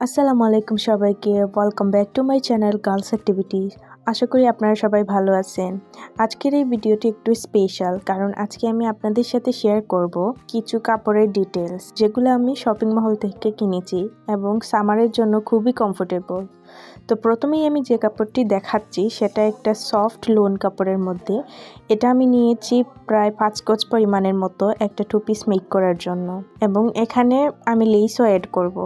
আসসালামু আলাইকুম সবাইকে welcome back to my channel girls activity আশা করি আপনারা সবাই ভালো আছেন। আজকের এই ভিডিওটি একটু স্পেশাল কারণ আজকে আমি আপনাদের সাথে শেয়ার করব কিছু কাপড়ের ডিটেলস যেগুলো আমি শপিং মহল থেকে কিনেছি এবং সামারের জন্য খুবই কমফোর্টেবল তো প্রথমেই আমি যে কাপড়টি দেখাচ্ছি, সেটা একটা সফট লোন কাপড়ের মধ্যে। এটা আমি নিয়েছি প্রায় পাঁচ গজ পরিমাণের মতো একটা টু পিস মেক করার জন্য। এবং এখানে আমি লেসও অ্যাড করব।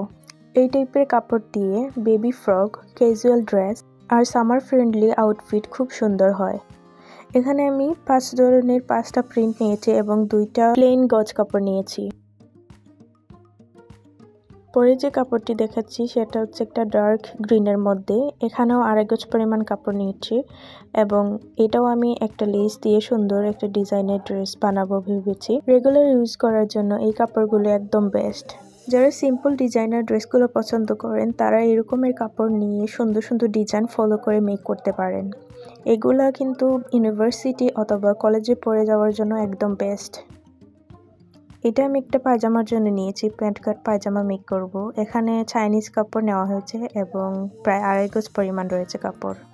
এই টাইপের কাপড় দিয়ে বেবি ফ্রক ক্যাজুয়াল ড্রেস আর সামার ফ্রেন্ডলি আউটফিট খুব সুন্দর হয়। এখানে আমি পাঁচ ধরনের, পাঁচটা প্রিন্ট নিয়েছি এবং দুইটা প্লেন গজ কাপড় নিয়েছি। পরে যে কাপড়টি দেখাচ্ছি সেটা হচ্ছে একটা ডার্ক গ্রিনের মধ্যে। এখানেও আড়াই গজ পরিমাণ কাপড় নিয়েছি এবং এটাও আমি একটা লেস দিয়ে সুন্দর একটা ডিজাইনের ড্রেস বানাবো ভেবেছি। রেগুলার ইউজ করার জন্য এই কাপড়গুলো একদম বেস্ট যারা সিম্পল ডিজাইনার ড্রেসগুলো পছন্দ করেন, তারা এরকমের কাপড় নিয়ে সুন্দর সুন্দর ডিজাইন ফলো করে মেক করতে পারেন। এগুলা কিন্তু ইউনিভার্সিটি অথবা কলেজে পড়ে যাওয়ার জন্য একদম বেস্ট এটা আমি একটা পায়জামার জন্য নিয়েছি, প্যান্ট কাট পায়জামা মেক করব। এখানে চাইনিজ কাপড় নেওয়া হয়েছে এবং প্রায় আড়াই গজ পরিমাণ রয়েছে কাপড়।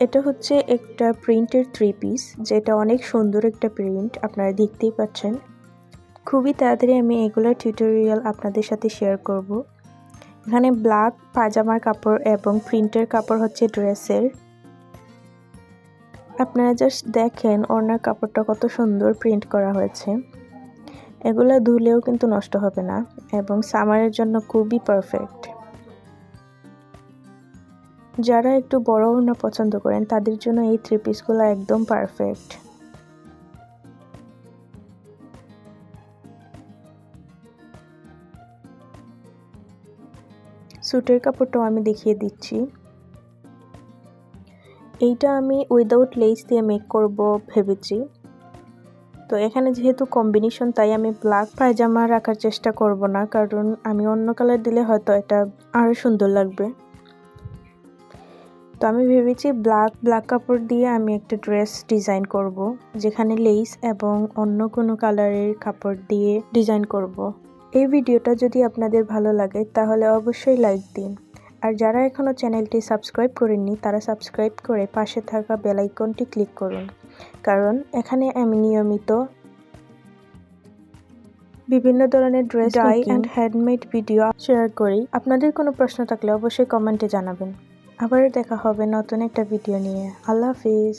এটা হচ্ছে একটা প্রিন্টের থ্রি পিস যেটা অনেক সুন্দর একটা প্রিন্ট আপনারা দেখতেই পাচ্ছেন। খুবই তাড়াতাড়ি আমি এগুলোর টিউটোরিয়াল আপনাদের সাথে শেয়ার করব। এখানে ব্ল্যাক পাজামার কাপড় এবং প্রিন্টের কাপড় হচ্ছে ড্রেসের আপনারা জাস্ট দেখেন ওনার কাপড়টা কত সুন্দর প্রিন্ট করা হয়েছে। এগুলো ধুলেও কিন্তু নষ্ট হবে না এবং সামারের জন্য খুবই পারফেক্ট যারা একটু বড় ওড়না পছন্দ করেন, তাদের জন্য এই থ্রি পিসগুলো একদম পারফেক্ট স্যুটের কাপড়টাও আমি দেখিয়ে দিচ্ছি। এইটা আমি উইদাউট লেস দিয়ে মেক করব ভেবেছি। তো এখানে যেহেতু কম্বিনেশন তাই আমি ব্ল্যাক পায়জামা রাখার চেষ্টা করব না, কারণ আমি অন্য কালার দিলে হয়তো এটা আরও সুন্দর লাগবে। তো আমি ভেবেছি ব্ল্যাক ব্ল্যাক কাপড় দিয়ে আমি একটা ড্রেস ডিজাইন করব যেখানে লেস এবং অন্য কোনো কালারের কাপড় দিয়ে ডিজাইন করব। এই ভিডিওটা যদি আপনাদের ভালো লাগে তাহলে অবশ্যই লাইক দিন। আর যারা এখনও চ্যানেলটি সাবস্ক্রাইব করেননি তারা সাবস্ক্রাইব করে পাশে থাকা বেলাইকনটি ক্লিক করুন। কারণ এখানে আমি নিয়মিত বিভিন্ন ধরনের dress dye and handmade video share করি। আপনাদের কোনো প্রশ্ন থাকলে অবশ্যই কমেন্টে জানাবেন। আবার দেখা হবে নতুন একটা ভিডিও নিয়ে। আল্লাহ হাফিজ।